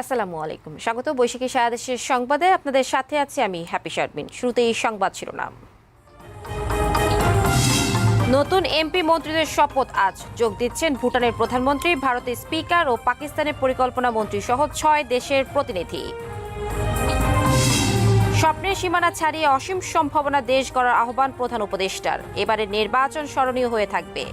আসসালামু আলাইকুম। স্বাগত বৈশাখী সারাদেশের সংবাদে। আপনাদের সাথে আছি আমি হ্যাপি শারমিন। শুরুতেই এই সংবাদ শিরোনাম। নতুন এমপি মন্ত্রীদের শপথ আজ। যোগ দিচ্ছেন ভুটানের প্রধানমন্ত্রী, ভারতের স্পিকার ও পাকিস্তানের পরিকল্পনা মন্ত্রী সহ ছয় দেশের প্রতিনিধি। স্বপ্নের সীমানা ছাড়িয়ে অসীম সম্ভাবনা দেশ গড়ার আহ্বান প্রধান উপদেষ্টার। এবারে নির্বাচন স্মরণীয় হয়ে থাকবে।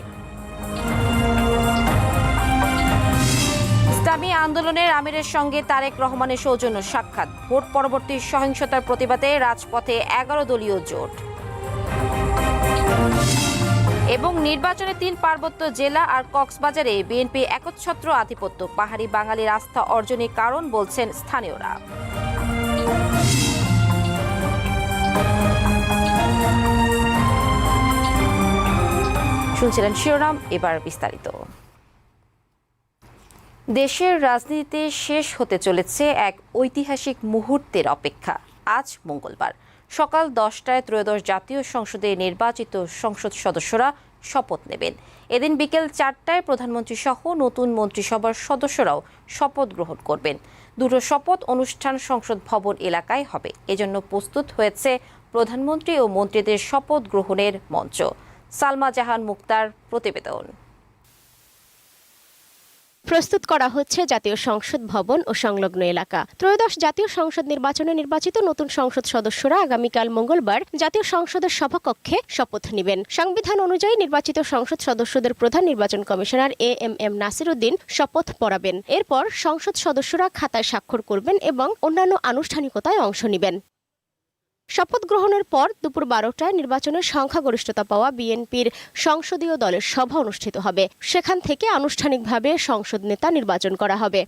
ইসলামী আন্দোলনের আমিরের সঙ্গে তারেক রহমানের সৌজন্য সাক্ষাৎ। ভোট পরবর্তী সহিংসতার প্রতিবাদে রাজপথে এগারো দলীয় জোট। এবং নির্বাচনে তিন পার্বত্য জেলা আর কক্সবাজারে বিএনপি একচ্ছত্র আধিপত্য। পাহাড়ি বাঙালির আস্থা অর্জনের কারণ বলছেন স্থানীয়রা। শুনছিলেন শিরোনাম, এবার বিস্তারিত। দেশের রাজনীতিতে শেষ হতে চলেছে এক ঐতিহাসিক মুহূর্তের অপেক্ষা। আজ মঙ্গলবার। সকাল দশটায় ত্রয়োদশ জাতীয় সংসদে নির্বাচিত সংসদ সদস্যরা শপথ নেবেন। এদিন বিকেল চারটায় প্রধানমন্ত্রী সহ নতুন মন্ত্রিসভার সদস্যরাও শপথ গ্রহণ করবেন। দুটো শপথ অনুষ্ঠান সংসদ ভবন এলাকায় হবে। এজন্য প্রস্তুত হয়েছে প্রধানমন্ত্রী ও মন্ত্রীদের শপথ গ্রহণের মঞ্চ। সালমা জাহান মুক্তার প্রতিবেদন। প্রস্তুত করা হচ্ছে জাতীয় সংসদ ভবন ও সংলগ্ন এলাকা। ত্রয়োদশ জাতীয় সংসদ নির্বাচনে নির্বাচিত নতুন সংসদ সদস্যরা আগামীকাল মঙ্গলবার জাতীয় সংসদের সভাকক্ষে শপথ নেবেন। সংবিধান অনুযায়ী নির্বাচিত সংসদ সদস্যদের প্রধান নির্বাচন commissioner A M M Nasir Uddin শপথ পড়াবেন। এরপর সংসদ সদস্যরা খাতায় স্বাক্ষর করবেন এবং অন্যান্য আনুষ্ঠানিকতায় অংশ নেবেন। শপথ গ্রহণের পর দুপুর বারোটায় নির্বাচনের সংখ্যাগরিষ্ঠতা পাওয়া বিএনপির সংসদীয় দলের সভা অনুষ্ঠিত হবে। সেখান থেকে আনুষ্ঠানিকভাবে সংসদ নেতা নির্বাচন করা হবে।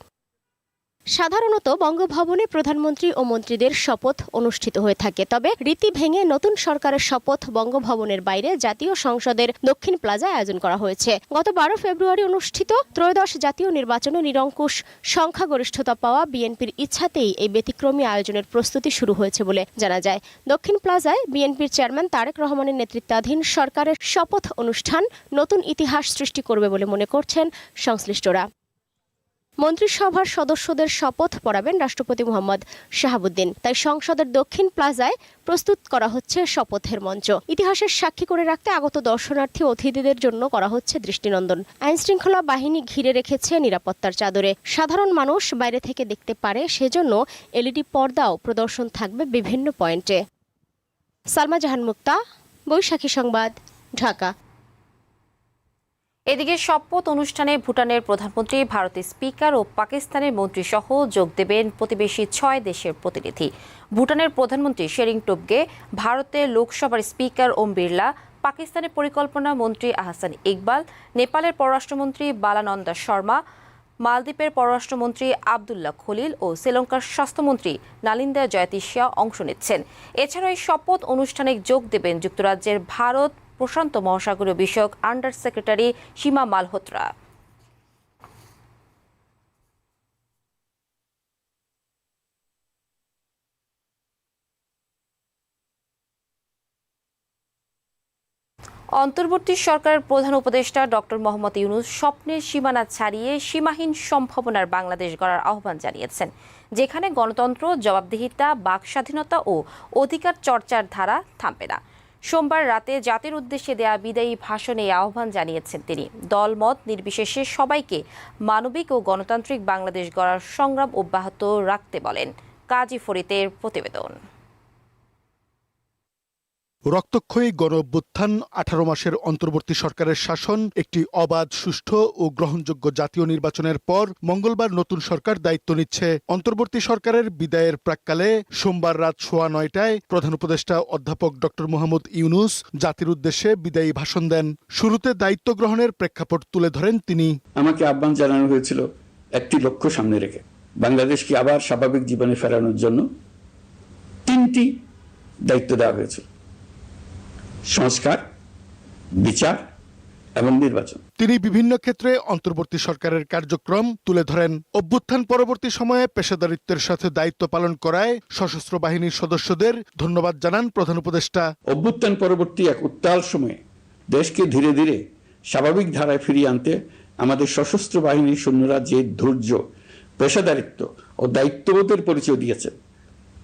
সাধারণত বঙ্গভবনে প্রধানমন্ত্রী ও মন্ত্রীদের শপথ অনুষ্ঠিত হয়ে থাকে। তবে রীতি ভেঙে নতুন সরকারের শপথ বঙ্গভবনের বাইরে জাতীয় সংসদের দক্ষিণ প্লাজায় আয়োজন করা হয়েছে। গত বারো ফেব্রুয়ারি অনুষ্ঠিত ত্রয়োদশ জাতীয় নির্বাচনে নিরঙ্কুশ সংখ্যাগরিষ্ঠতা পাওয়া বিএনপির ইচ্ছাতেই এই ব্যতিক্রমী আয়োজনের প্রস্তুতি শুরু হয়েছে বলে জানা যায়। দক্ষিণ প্লাজায় বিএনপির চেয়ারম্যান তারেক রহমানের নেতৃত্বাধীন সরকারের শপথ অনুষ্ঠান নতুন ইতিহাস সৃষ্টি করবে বলে মনে করছেন সংশ্লিষ্টরা। মন্ত্রিসভার সদস্যদের শপথ পড়াবেন রাষ্ট্রপতি মোহাম্মদ শাহাবুদ্দিন। তাই সংসদের দক্ষিণ প্লাজায় প্রস্তুত করা হচ্ছে শপথের মঞ্চ। ইতিহাসের সাক্ষী করে রাখতে আগত দর্শনার্থী অতিথিদের জন্য করা হচ্ছে দৃষ্টিনন্দন। আইন শৃঙ্খলা বাহিনী ঘিরে রেখেছে নিরাপত্তার চাদরে। সাধারণ মানুষ বাইরে থেকে দেখতে পারে, সেজন্য এলইডি পর্দাও প্রদর্শন থাকবে বিভিন্ন পয়েন্টে। সালমা জাহান মুক্তা, বৈশাখী সংবাদ, ঢাকা। এদিকে শপথ অনুষ্ঠানে ভুটানের প্রধানমন্ত্রী, ভারতের স্পিকার ও পাকিস্তানের মন্ত্রী সহ যোগ দেবেন প্রতিবেশী ছয় দেশের প্রতিনিধি। ভুটানের প্রধানমন্ত্রী শেরিং টোবগে ভারতের লোকসভার স্পিকার ওম বিড়লা, পাকিস্তানের পরিকল্পনা মন্ত্রী আহসান ইকবাল, নেপালের পররাষ্ট্রমন্ত্রী বালানন্দা শর্মা, মালদ্বীপের পররাষ্ট্রমন্ত্রী আবদুল্লাহ খলিল ও শ্রীলঙ্কার স্বাস্থ্যমন্ত্রী নালিন্দা জয়তিশিয়া অংশ নিচ্ছেন। এছাড়াও এই শপথ অনুষ্ঠানে যোগ দেবেন যুক্তরাজ্যের ভারত প্রশান্ত মহাসাগরীয় বিষয়ক আন্ডার সেক্রেটারি সীমা মালহোত্রা। অন্তর্বর্তী সরকারের প্রধান উপদেষ্টা ডক্টর মোহাম্মদ ইউনুস স্বপ্নের সীমানা ছাড়িয়ে সীমাহীন সম্ভাবনার বাংলাদেশ গড়ার আহ্বান জানিয়েছেন, যেখানে গণতন্ত্র, জবাবদিহিতা বাক স্বাধীনতা ও অধিকার চর্চার ধারা থামবে না। সোমবার রাতে জাতির উদ্দেশ্যে দেয়া বিদায়ী ভাষণে আহ্বান জানিয়েছেন তিনি। দলমত নির্বিশেষে সবাইকে মানবিক ও গণতান্ত্রিক বাংলাদেশ গড়ার সংগ্রাম অব্যাহত রাখতে বলেন। কাজী ফরিদের প্রতিবেদন। রক্তক্ষয়ী গণ অভ্যুত্থান আঠারো মাসের অন্তর্বর্তী সরকারের শাসন, একটি অবাধ, সুষ্ঠু ও গ্রহণযোগ্য জাতীয় নির্বাচনের পর মঙ্গলবার নতুন সরকার দায়িত্ব নিচ্ছে। অন্তর্বর্তী সরকারের বিদায়ের প্রাককালে সোমবার রাত সোয়া নয়টায় প্রধান উপদেষ্টা অধ্যাপক ডক্টর মোহাম্মদ ইউনুস জাতির উদ্দেশ্যে বিদায়ী ভাষণ দেন। শুরুতে দায়িত্ব গ্রহণের প্রেক্ষাপট তুলে ধরেন তিনি। আমাকে আহ্বান জানানো হয়েছিল একটি লক্ষ্য সামনে রেখে। বাংলাদেশকে আবার স্বাভাবিক জীবনে ফেরানোর জন্য তিনটি দায়িত্ব দেওয়া হয়েছিল। সংস্কার বিচার এবং নির্বাচন। তিনি বিভিন্ন ক্ষেত্রে অন্তর্বর্তী সরকারের কার্যক্রম তুলে ধরেন। অভ্যুত্থান পরবর্তী সময়ে পেশাদারিত্বের সাথে দায়িত্ব পালন করায় সশস্ত্র বাহিনীর সদস্যদের ধন্যবাদ জানান প্রধান উপদেষ্টা। অভ্যুত্থান পরবর্তী এক উত্তাল সময়ে দেশকে ধীরে ধীরে স্বাভাবিক ধারায় ফিরিয়ে আনতে আমাদের সশস্ত্র বাহিনীর সৈন্যরা যে ধৈর্য পেশাদারিত্ব ও দায়িত্ববোধের পরিচয় দিয়েছেন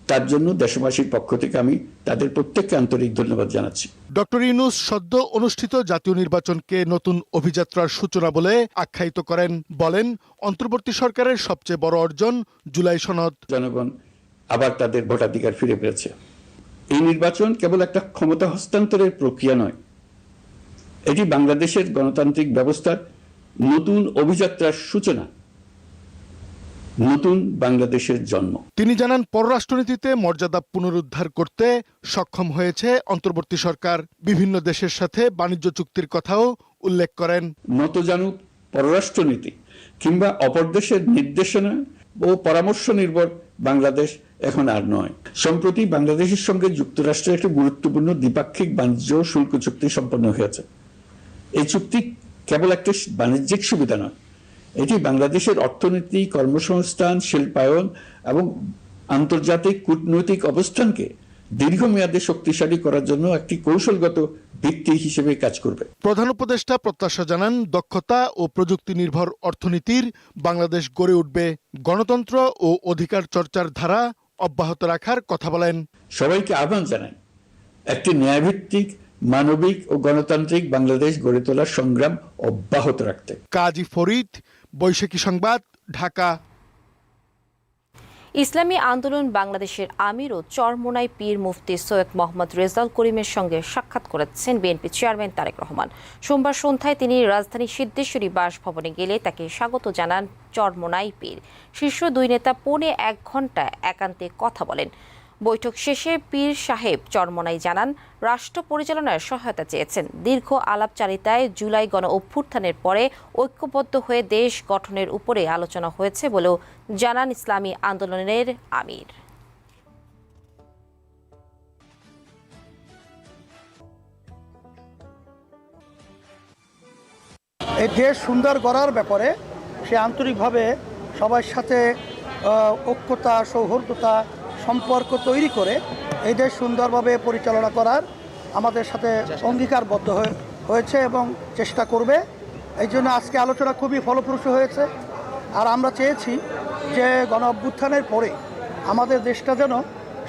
তার জন্য দেশবাসীর পক্ষ থেকে আমি তাদের প্রত্যেককে আন্তরিক ধন্যবাদ জানাচ্ছি। ডক্টর ইউনুস সদ্য অনুষ্ঠিত জাতীয় নির্বাচনকে নতুন অভিযাত্রার সূচনা বলে আখ্যায়িত করেন। বলেন অন্তর্বর্তী সরকারের সবচেয়ে বড় অর্জন জুলাই সনদ। জনগণ আবার তাদের ভোটাধিকার ফিরে পেয়েছে। এই নির্বাচন কেবল একটা ক্ষমতা হস্তান্তরের প্রক্রিয়া নয়। এটি বাংলাদেশের গণতান্ত্রিক ব্যবস্থার নতুন অভিযাত্রার সূচনা। নতুন বাংলাদেশের জন্ম। তিনি জানান পররাষ্ট্রনীতিতে মর্যাদা পুনরুদ্ধার করতে সক্ষম হয়েছে অন্তর্বর্তী সরকার। বিভিন্ন দেশের সাথে বাণিজ্য চুক্তির কথাও উল্লেখ করেন। নতজানু পররাষ্ট্রনীতি কিংবা অপর দেশের নির্দেশনা ও পরামর্শ নির্ভর বাংলাদেশ এখন আর নয়। সম্প্রতি বাংলাদেশের সঙ্গে যুক্তরাষ্ট্রের একটি গুরুত্বপূর্ণ দ্বিপাক্ষিক বাণিজ্য শুল্ক চুক্তি সম্পন্ন হয়েছে। এই চুক্তি কেবল একটা বাণিজ্যিক সুবিধা নয় এটি বাংলাদেশের অর্থনীতি কর্মসংস্থান শিল্পায়ন এবং আন্তর্জাতিক কূটনৈতিক অবস্থানকে দীর্ঘমেয়াদে শক্তিশালী করার জন্য একটি কৌশলগত ভিত্তি হিসেবে কাজ করবে। প্রধান উপদেষ্টা প্রত্যাশা জানান দক্ষতা ও প্রযুক্তি নির্ভর অর্থনীতির বাংলাদেশ গড়ে উঠবে গণতন্ত্র ও অধিকার চর্চার ধারা অব্যাহত রাখার কথা বলেন। সবাইকে আহ্বান জানাই একটি ন্যায়ভিত্তিক মানবিক ও গণতান্ত্রিক বাংলাদেশ গড়ে তোলার সংগ্রাম অব্যাহত রাখতে। কাজী ফরিদ বৈশাখী সংবাদ, ঢাকা। ইসলামী আন্দোলন বাংলাদেশের আমির ও চরমোনাই পীর মুফতি সৈয়দ মোহাম্মদ রেজাল করিমের সঙ্গে সাক্ষাৎ করেছেন বিএনপি চেয়ারম্যান তারেক রহমান। সোমবার সন্ধ্যায় তিনি রাজধানী সিদ্ধেশ্বরী বাসভবনে গেলে তাকে স্বাগত জানান চরমোনাই পীর। শীর্ষ দুই নেতা পৌনে এক ঘণ্টা একান্তে কথা বলেন। বৈঠক শেষে পীর সাহেব চরমনাই জানান, রাষ্ট্র পরিচালনার সহায়তা চেয়েছেন। দীর্ঘ আলাপচারিতায় জুলাই গণ অভ্যুত্থানের পরে ঐক্যবদ্ধ হয়ে দেশ গঠনের উপরে আলোচনা হয়েছে বলেও জানান ইসলামী আন্দোলনের আমির। এই দেশ সুন্দর করার ব্যাপারে সে আন্তরিকভাবে সবার সাথে ঐক্যতা, সৌহার্দ্যতা সম্পর্ক তৈরি করে এই দেশ সুন্দরভাবে পরিচালনা করার আমাদের সাথে অঙ্গীকারবদ্ধ হয়ে হয়েছে এবং চেষ্টা করবে। এই জন্য আজকে আলোচনা খুবই ফলপ্রসূ হয়েছে। আর আমরা চেয়েছি যে গণ অভ্যুত্থানের পরে আমাদের দেশটা যেন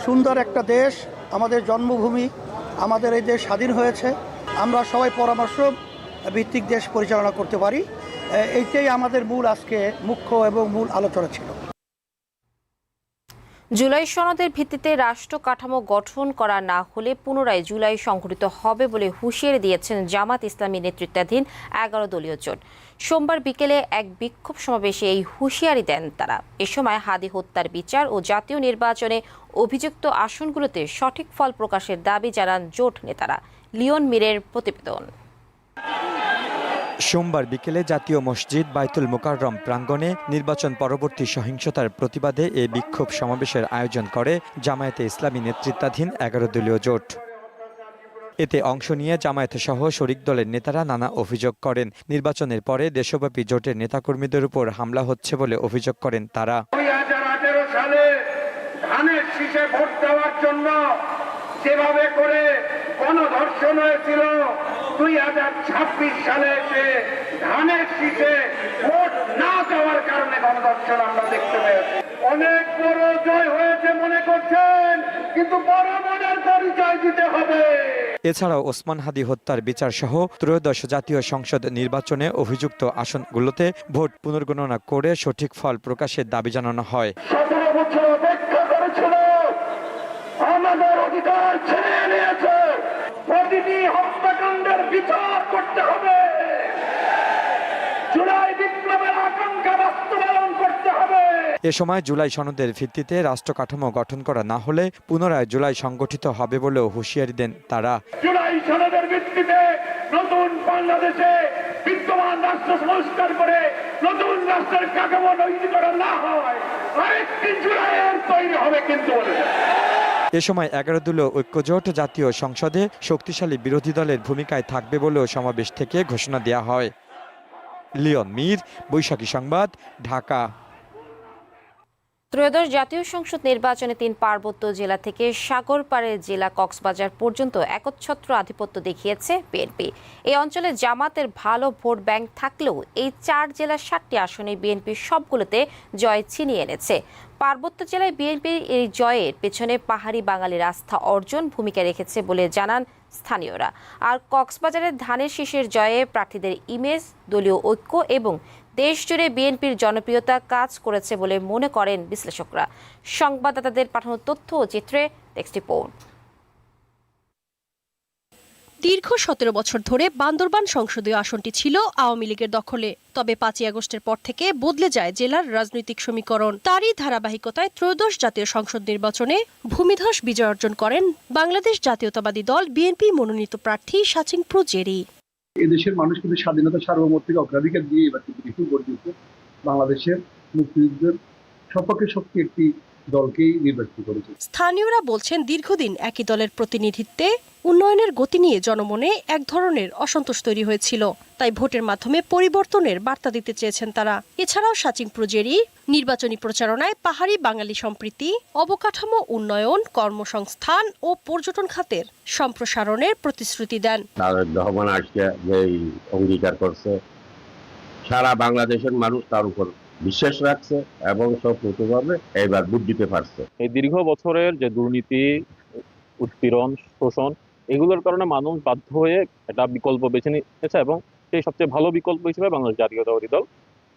সুন্দর একটা দেশ আমাদের জন্মভূমি আমাদের এই দেশ স্বাধীন হয়েছে। আমরা সবাই পরামর্শ ভিত্তিক দেশ পরিচালনা করতে পারি। এইটাই আমাদের মূল আজকে মুখ্য এবং মূল আলোচনা ছিল। জুলাই সনদের ভিত্তিতে রাষ্ট্র কাঠামো গঠন করা না হলে পুনরায় জুলাই সংঘটিত হবে বলে হুঁশিয়ারি দিয়েছেন জামাত ইসলামী নেতৃত্বাধীন এগারো দলীয় জোট। সোমবার বিকেলে এক বিক্ষোভ সমাবেশে এই হুঁশিয়ারি দেন তারা। এ সময় হাদি হত্যার বিচার ও জাতীয় নির্বাচনে অভিযুক্ত আসনগুলোতে সঠিক ফল প্রকাশের দাবি জানান জোট নেতারা। লিওন মিরের প্রতিবেদন। সোমবার বিকেলে জাতীয় মসজিদ বাইতুল মোকাররম প্রাঙ্গণে নির্বাচন পরবর্তী সহিংসতার প্রতিবাদে এ বিক্ষোভ সমাবেশের আয়োজন করে জামায়াতে ইসলামী নেতৃত্বাধীন এগারো দলীয় জোট। এতে অংশ নিয়ে জামায়াত সহ শরিক দলের নেতারা নানা অভিযোগ করেন। নির্বাচনের পরে দেশব্যাপী জোটের নেতাকর্মীদের উপর হামলা হচ্ছে বলে অভিযোগ করেন তারা। ভোট দেওয়ার জন্য যেভাবে করে গণধর্ষণ হয়েছিল দুই হাজার ছাব্বিশ সালে এসে ধানের শীষে ভোট না কারণে আমরা দেখতে পেয়েছি। অনেক বড় জয় হয়েছে মনে করছেন কিন্তু বড় মনের পরিচয় দিতে হবে। এছাড়াও ওসমান হাদি হত্যার বিচার সহ ত্রয়োদশ জাতীয় সংসদ নির্বাচনে অভিযুক্ত আসনগুলোতে ভোট পুনর্গণনা করে সঠিক ফল প্রকাশের দাবি জানানো হয় সতেরো বছর অপেক্ষা করেছিল আমাদের অধিকার ছিনিয়ে নিয়েছে প্রতিটি হত্যাকাণ্ডের বিচার করতে হবে। জুলাই বিপ্লবের আকাঙ্ক্ষা বাস্তবায়ন করতে হবে। এ সময় জুলাই সনদের ভিত্তিতে রাষ্ট্র কাঠামো গঠন করা না হলে পুনরায় জুলাই সংগঠিত হবে বলেও হুঁশিয়ারি দেন তারা। জুলাই সনদের ভিত্তিতে নতুন বাংলাদেশে বিদ্যমান রাষ্ট্র সংস্কার করে নতুন রাষ্ট্রের কাঠামো করা না হয় আরেকটি জুলাইয়ের তৈরি হবে কিন্তু এ সময় এগারো দলীয় ঐক্যজোট জাতীয় সংসদে শক্তিশালী বিরোধী দলের ভূমিকায় থাকবে বলেও সমাবেশ থেকে ঘোষণা দেওয়া হয়। লিওন মির, বৈশাখী সংবাদ, ঢাকা। ত্রয়োদশ জাতীয় সংসদ নির্বাচনে তিন পার্বত্য জেলা থেকে সাগরপাড়ের জেলা কক্সবাজার পর্যন্ত একচ্ছত্র আধিপত্য দেখিয়েছে বিএনপি। এই অঞ্চলে জামাতের ভালো ভোট ব্যাংক থাকলেও এই চার জেলার সাতটি আসনে বিএনপি সবগুলোতে জয় ছিনিয়ে এনেছে। পার্বত্য জেলায় বিএনপির এই জয়ের পেছনে পাহাড়ি বাঙালির আস্থা অর্জন ভূমিকা রেখেছে বলে জানান স্থানীয়রা। আর কক্সবাজারের ধানের শীষের জয়ে প্রার্থীদের ইমেজ, দলীয় ঐক্য এবং দেশজুড়ে বিএনপির জনপ্রিয়তা কাজ করেছে বলে মনে করেন বিশ্লেষকরা। সংবাদদাতাদের পাঠানো তথ্য ও চিত্রে টেক্সট রিপোর্ট। দীর্ঘ সতেরো বছর ধরে বান্দরবান সংসদীয় আসনটি ছিল আওয়ামী লীগের দখলে। তবে পাঁচই আগস্টের পর থেকে বদলে যায় জেলার রাজনৈতিক সমীকরণ। তারই ধারাবাহিকতায় ত্রয়োদশ জাতীয় সংসদ নির্বাচনে ভূমিধস বিজয় অর্জন করেন বাংলাদেশ জাতীয়তাবাদী দল বিএনপি মনোনীত প্রার্থী সাচিং প্রো জেরি এদেশের মানুষ কিন্তু স্বাধীনতা সার্বভৌমত্বের অগ্রাধিকার দিয়ে এবার কিন্তু বিপুল দিয়েছে বাংলাদেশের মুক্তিযুদ্ধের সপক্ষে শক্তি একটি দলকেই নির্বাচিত করেছে। স্থানীয়রা বলছেন দীর্ঘদিন একই দলের প্রতিনিধিত্বে উন্নয়নের গতি নিয়ে জনমনে এক ধরনের অসন্তোষ তৈরি হয়েছিল। তাই ভোটের মাধ্যমে পরিবর্তনের বার্তা দিতে চেয়েছেন তারা। এছাড়াও সাচিং প্রজেরি নির্বাচনী প্রচারণায় পাহাড়ি বাঙালি সম্প্রীতি অবকাঠামো উন্নয়ন কর্মসংস্থান ও পর্যটন খাতের সম্প্রসারণের প্রতিশ্রুতি দেন। তারেক রহমান আজকে যে অঙ্গীকার করছে। সারা বাংলাদেশের মানুষ তার উপর বিশ্বাস রাখছে এবং সব প্রতিভাবে এবার বুদ্ধ দিতে পারছে। এই দীর্ঘ বছরের যে দুর্নীতি উৎপীড়ন শোষণ এগুলোর কারণে মানুষ বাধ্য হয়ে একটা বিকল্প বেছে নিয়েছে এবং সেই সবচেয়ে ভালো বিকল্প হিসেবে বাংলাদেশ জাতীয়তাবাদী দল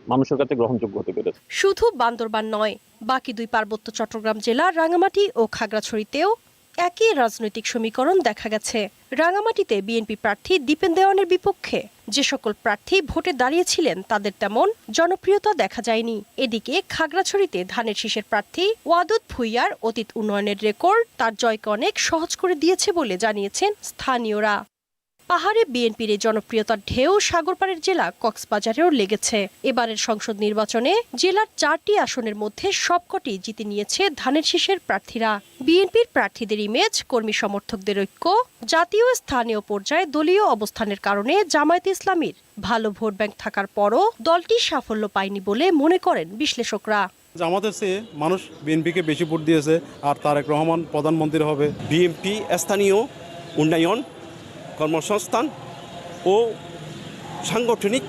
মানুষের কাছে গ্রহণযোগ্য হতে পেরেছে। শুধু বান্দরবান নয় বাকি দুই পার্বত্য চট্টগ্রাম জেলা রাঙামাটি ও খাগড়াছড়িতেও একই রাজনৈতিক সমীকরণ দেখা গেছে। রাঙামাটিতে বিএনপি প্রার্থী দীপেন দেওয়ানের বিপক্ষে যে সকল প্রার্থী ভোটে দাঁড়িয়েছিলেন, তাদের তেমন জনপ্রিয়তা দেখা যায়নি। এদিকে খাগড়াছড়িতে ধানের শীষের প্রার্থী ওয়াদুদ ভুইয়ার অতীত উন্নয়নের রেকর্ড তার জয়কে অনেক সহজ করে দিয়েছে বলে জানিয়েছেন স্থানীয়রা। পাহাড়ে বিএনপির জনপ্রিয়তার ঢেউ সাগরপাড়ের জেলা কক্সবাজারেও লেগেছে। এবারের সংসদ নির্বাচনে জেলার চারটি আসনের মধ্যে সবকটি জিতে নিয়েছে ধানের শীষের প্রার্থীরা। বিএনপির প্রার্থীদের ইমেজ কর্মী সমর্থকদের ঐক্য, জাতীয় স্থানীয় পর্যায়ে দলীয় অবস্থানের কারণে জামায়াতে ইসলামীর ভালো ভোট ব্যাংক থাকার পরও দলটি সাফল্য পায়নি বলে মনে করেন বিশ্লেষকরা। আমাদের চেয়ে মানুষ বিএনপিকে বেশি ভোট দিয়েছে আর তারেক রহমান প্রধানমন্ত্রী হবে। বিএনপি স্থানীয় উন্নয়ন কর্মসংস্থান ও সাংগঠনিক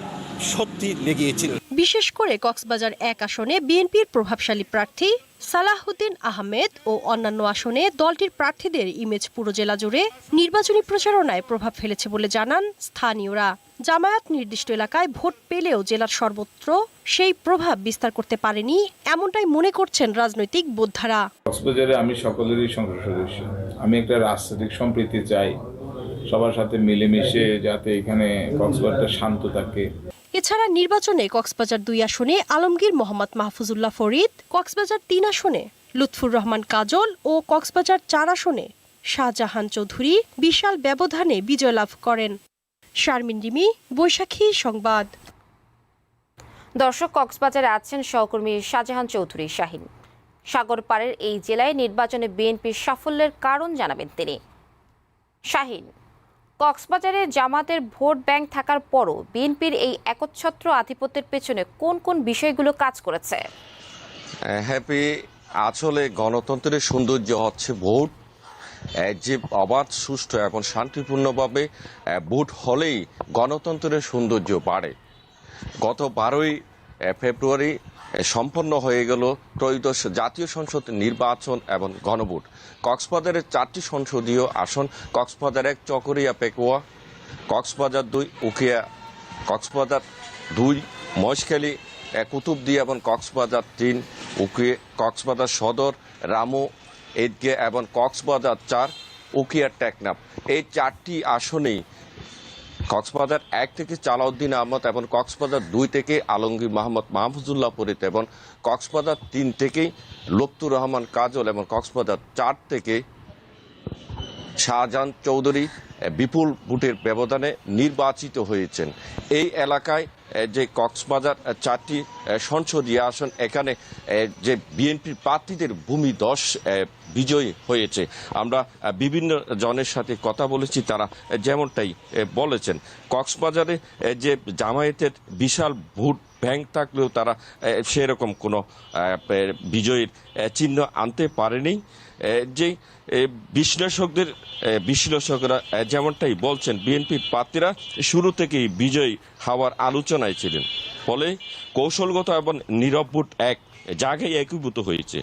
শক্তি লেগিয়েছিল বিশেষ করে কক্সবাজার এক আসনে বিএনপির প্রভাবশালী প্রার্থী সালাহুদ্দিন আহমেদ ও অন্যান্য আসনে দলটির প্রার্থীদের ইমেজ পুরো জেলা জুড়ে নির্বাচনী প্রচারণায় প্রভাব ফেলেছে বলে জানান স্থানীয়রা। জামায়াত নির্দিষ্ট এলাকায় ভোট পেলেও জেলার সর্বত্র সেই প্রভাব বিস্তার করতে পারেনি এমনটাই মনে করছেন রাজনৈতিক বোদ্ধারা। কক্সবাজারে আমি সকলেরই সংসদ সদস্য। আমি একটা রাজনৈতিক সম্প্রীতি চাই। সবার সাথে মিলেমিশে যাতে এখানে কক্সবাজারটা শান্ত থাকে। এছাড়া নির্বাচনে কক্সবাজার দুই আসনে আলমগীর মোহাম্মদ মাহফুজুল্লাহ ফরিদ কক্সবাজার তিন আসনে লুৎফুর রহমান কাজল ও কক্সবাজার চার আসনে শাহজাহান চৌধুরী বিশাল ব্যবধানে বিজয় লাভ করেন। শারমিন রিমি বৈশাখী সংবাদ। দর্শক কক্সবাজারে আছেন সহকর্মী শাহজাহান চৌধুরী শাহিন। সাগরপাড়ের এই জেলায় নির্বাচনে বিএনপির সাফল্যের কারণ জানাবেন তিনি। শাহিন কক্সবাজারে জামাতের ভোট ব্যাংক থাকার পরও বিএনপির এই একচ্ছত্র আধিপত্যের পেছনে কোন কোন বিষয়গুলো কাজ করেছে? হ্যাপি আসলে গণতন্ত্রের সৌন্দর্য হচ্ছে ভোট। যে অবাধ, সুষ্ঠু এবং শান্তিপূর্ণভাবে ভোট হলেই গণতন্ত্রের সৌন্দর্য বাড়ে। গত বারোই ফেব্রুয়ারি সম্পন্ন হয়ে গেল ত্রয়োদশ জাতীয় সংসদ নির্বাচন এবং গণভোট। কক্সবাজারের চারটি সংসদীয় আসন কক্সবাজার এক চকরিয়া পেকুয়া কক্সবাজার দুই উখিয়া কক্সবাজার দুই মহেশখালী আহ, কুতুবদিয়া এবং কক্সবাজার তিন উকিয়ে কক্সবাজার সদর রামু এদগে এবং কক্সবাজার চার উকিয়া টেকনাফ। এই চারটি আসনেই কক্সবাজার এক থেকে চালাউদ্দিন আহমদ এবং কক্সবাজার দুই থেকে আলমগীর মোহাম্মদ মাহফুজুল্লাহ পরিত এবং কক্সবাজার তিন থেকে লুৎফুর রহমান কাজল এবং কক্সবাজার চার থেকে শাহজাহান চৌধুরী বিপুল ভোটের ব্যবধানে নির্বাচিত হয়েছেন। এই এলাকায় যে কক্সবাজার চারটি সংসদীয় আসন, এখানে যে বিএনপির প্রার্থীদের ভূমি দশ বিজয়ী হয়েছে। আমরা বিভিন্ন জনের সাথে কথা বলেছি, তারা যেমনটাই বলেছেন। কক্সবাজারে যে জামায়াতের বিশাল ভোট ব্যাংক থাকলেও তারা সেরকম কোনো বিজয়ের চিহ্ন আনতে পারেনি। যে বিশ্লেষকদের বিশ্লেষকরা যেমনটাই বলছেন, বিএনপি প্রার্থীরা শুরু থেকেই বিজয়ী হওয়ার আলোচনায় ছিলেন। ফলে কৌশলগত এবং নীরব এক জায়গায় একীভূত হয়েছে।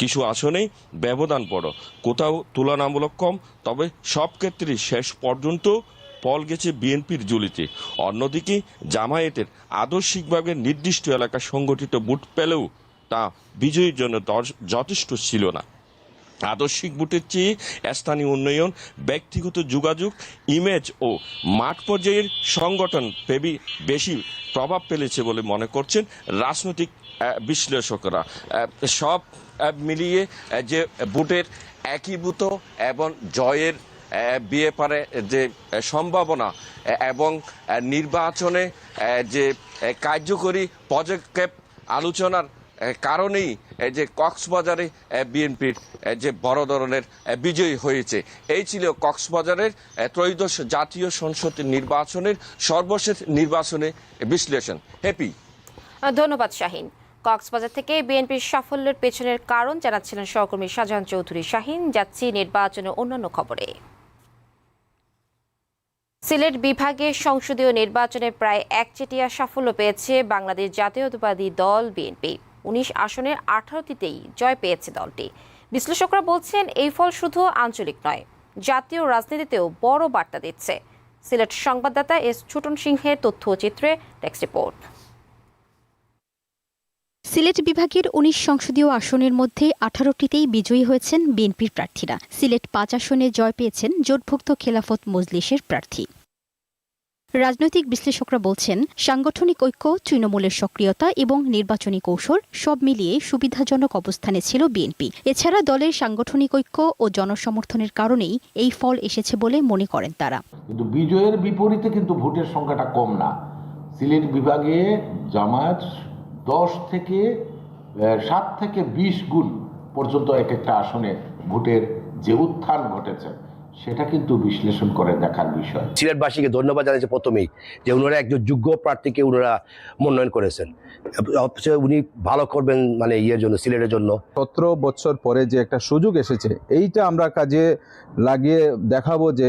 কিছু আসনেই ব্যবধান বড়, কোথাও তুলনামূলক কম, তবে সব ক্ষেত্রেই শেষ পর্যন্ত ফল গেছে বিএনপির জুলিতে অন্যদিকে জামায়াতের আদর্শিকভাবে নির্দিষ্ট এলাকা সংগঠিত বুট পেলেও তা বিজয়ীর জন্য যথেষ্ট ছিল না। আদর্শিক বুটের চেয়ে স্থানীয় উন্নয়ন, ব্যক্তিগত যোগাযোগ ইমেজ ও মাঠ পর্যায়ের সংগঠন পেবি বেশি প্রভাব ফেলেছে বলে মনে করছেন রাজনৈতিক বিশ্লেষকরা। সব মিলিয়ে যে বুটের একীভূত এবং জয়ের বিয়ে পারে যে সম্ভাবনা এবং নির্বাচনে যে কার্যকরী পদক্ষেপ আলোচনার কারণেই যে কক্সবাজারে বিএনপির যে বড় ধরনের বিজয়ী হয়েছে। এই ছিল কক্সবাজারের ত্রয়োদশ জাতীয় সংসদ নির্বাচনের সর্বশেষ নির্বাচনে বিশ্লেষণ। হ্যাপি ধন্যবাদ, শাহিন। কক্সবাজার থেকে বিএনপির সাফল্যের পেছনের কারণ জানাচ্ছিলেন সহকর্মী শাহজাহান চৌধুরী। শাহিন, যাচ্ছি নির্বাচনের অন্যান্য খবরে। সিলেট বিভাগে সংসদীয় নির্বাচনে প্রায় একচেটিয়া সাফল্য পেয়েছে বাংলাদেশ জাতীয়তাবাদী দল বিএনপি। উনিশ আসনের আঠারোটিতেই জয় পেয়েছে দলটি। বিশ্লেষকরা বলছেন, এই ফল শুধু আঞ্চলিক নয়, জাতীয় রাজনীতিতেও বড় বার্তা দিচ্ছে। সিলেট সংবাদদাতা এস ছোটন সিংহের তথ্যচিত্রে টেক্সট রিপোর্ট। সিলেট বিভাগের উনিশ সংসদীয় আসনের মধ্যে আঠারোটিতেই বিজয়ী হয়েছেন বিএনপির প্রার্থীরা। সিলেট পাঁচ আসনে জয় পেয়েছেন জোটভুক্ত খেলাফত মজলিসের প্রার্থী। রাজনৈতিক বিশ্লেষকরা বলছেন, সাংগঠনিক ঐক্য, তৃণমূলের সক্রিয়তা এবং নির্বাচনী কৌশল সব মিলিয়ে সুবিধাজনক অবস্থানে ছিল বিএনপি। এছাড়া দলের সাংগঠনিক ঐক্য ও জনসমর্থনের কারণেই এই ফল এসেছে বলে মনে করেন তারা। কিন্তু বিজয়ের বিপরীতে কিন্তু ভোটের সংখ্যাটা কম না। সিলেট বিভাগে জামায়াত দশ থেকে সাত থেকে বিশ গুণ পর্যন্ত এক একটা আসনে ভোটের যে উত্থান ঘটেছে। সেটা কিন্তু বিশ্লেষণ করে দেখার বিষয়। সিলেটবাসীকে ধন্যবাদ জানাচ্ছি প্রথমেই যে ওনারা একজন যোগ্য প্রার্থীকে ওনারা মনোনয়ন করেছেন। উনি ভালো করবেন মানে ইয়ের জন্য সিলেটের জন্য। সতেরো বছর পরে যে একটা সুযোগ এসেছে এইটা আমরা কাজে লাগিয়ে দেখাবো যে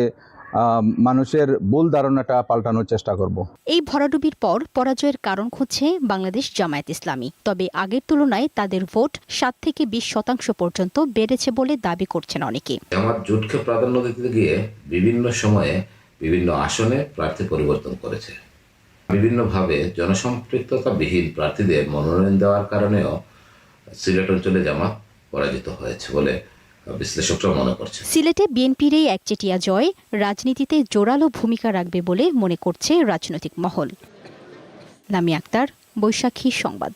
মানুষের ভুল ধারণাটা পাল্টানোর চেষ্টা করব। এই ভরাডুবির পর পরাজয়ের কারণ খুঁজছে বাংলাদেশ জামায়াত ইসলামী। তবে আগের তুলনায় তাদের ভোট সাত থেকে বিশ শতাংশ পর্যন্ত বেড়েছে বলে দাবি করছেন অনেকে। জামাত জোটকে প্রাধান্য দিতে গিয়ে বিভিন্ন সময়ে বিভিন্ন আসনে প্রার্থী পরিবর্তন করেছে। বিভিন্নভাবে জনসম্পৃক্ততাবিহীন প্রার্থীদের মনোনয়ন দেওয়ার কারণেও সিলেট অঞ্চলে জামাত পরাজিত হয়েছে বলে বিশ্লেষকরা মনে করছে সিলেটে বিএনপির এই একচেটিয়া জয় রাজনীতিতে জোরালো ভূমিকা রাখবে বলে মনে করছে রাজনৈতিক মহল। লামি আক্তার বৈশাখী সংবাদ।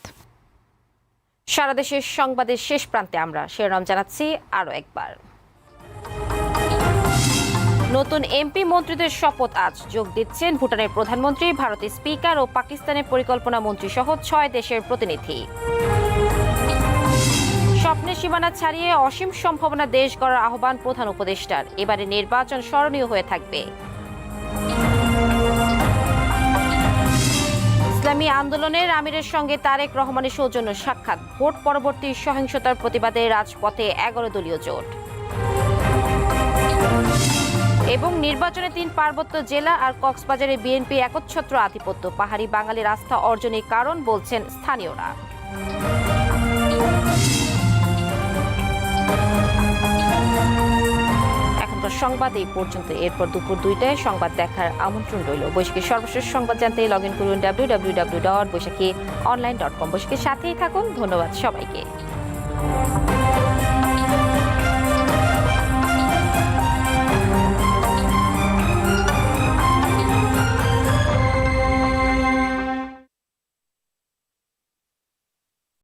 সারা দেশের সংবাদের শেষ প্রান্তে আমরা শিরোনাম জানাচ্ছি আরও একবার। নতুন এমপি মন্ত্রীদের শপথ আজ যোগ দিচ্ছেন ভুটানের প্রধানমন্ত্রী ভারতের স্পিকার ও পাকিস্তানের পরিকল্পনা মন্ত্রী সহ ছয় দেশের প্রতিনিধি। স্বপ্নের সীমানা ছাড়িয়ে অসীম সম্ভাবনা দেশ গড়ার আহ্বান প্রধান উপদেষ্টার। এবারে নির্বাচন স্মরণীয় হয়ে থাকবে। ইসলামী আন্দোলনের আমিরের সঙ্গে তারেক রহমানের সৌজন্য সাক্ষাৎ। ভোট পরবর্তী সহিংসতার প্রতিবাদে রাজপথে এগারো দলীয় জোট। এবং নির্বাচনে তিন পার্বত্য জেলা আর কক্সবাজারে বিএনপি একচ্ছত্র আধিপত্য। পাহাড়ি বাঙালির আস্থা অর্জনের কারণ বলছেন স্থানীয়রা। সংবাদ এই পর্যন্ত। এরপর দুপুর দুইটায় সংবাদ দেখার আমন্ত্রণ রইল। বৈশাখীর সর্বশেষ সংবাদ জানতে লগ ইন করুন W W W dot Baishakhi online dot com বৈশাখীর সাথেই থাকুন। ধন্যবাদ সবাইকে।